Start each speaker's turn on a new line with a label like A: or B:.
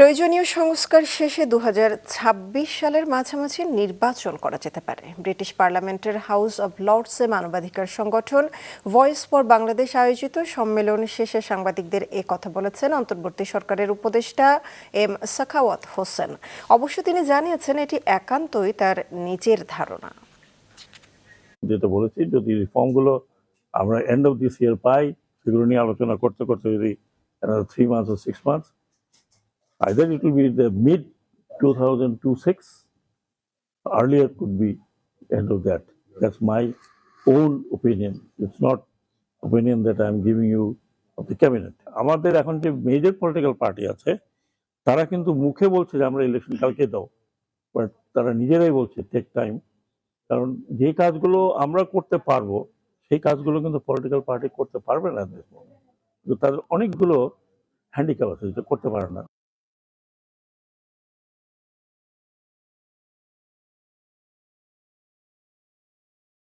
A: প্রয়োজনীয় সংস্কার শেষে দুহাজার ছাব্বিশ সালের মাঝামাঝি নির্বাচন করা যেতে পারে। ব্রিটিশ পার্লামেন্টের হাউস অব লর্ডসে মানবাধিকার সংগঠন ভয়েস ফর বাংলাদেশ আয়োজিত সম্মেলন শেষে সাংবাদিকদের এ কথা বলেছেন অন্তর্বর্তী সরকারের উপদেষ্টা এম সাখাওয়াত হোসেন। অবশ্য তিনি জানিয়েছেন এটি একান্তই তার নিজের ধারণা।
B: যেটা বলেছি, যদি রিফর্মগুলো আমরা এন্ড অফ দিস ইয়ার পাই, সেগুলো নিয়ে আলোচনা করতে করতে যদি three months six months either it will be the mid 2026 earlier could be end of that. That's my own opinion. It's not opinion that i'm giving you of the cabinet. আমাদের এখন যে মেজর পলিটিক্যাল পার্টি আছে, তারা কিন্তু মুখে বলছে যে আমরা ইলেকশন কালকে দাও বাট তারা নিজেরাই বলছে টেক টাইম কারণ যে কাজগুলো আমরা করতে পারব, সেই কাজগুলো কিন্তু পলিটিক্যাল পার্টি করতে পারবে না তাদের অনেকগুলো হ্যান্ডিক্যাপ আছে, যেটা করতে পারে না।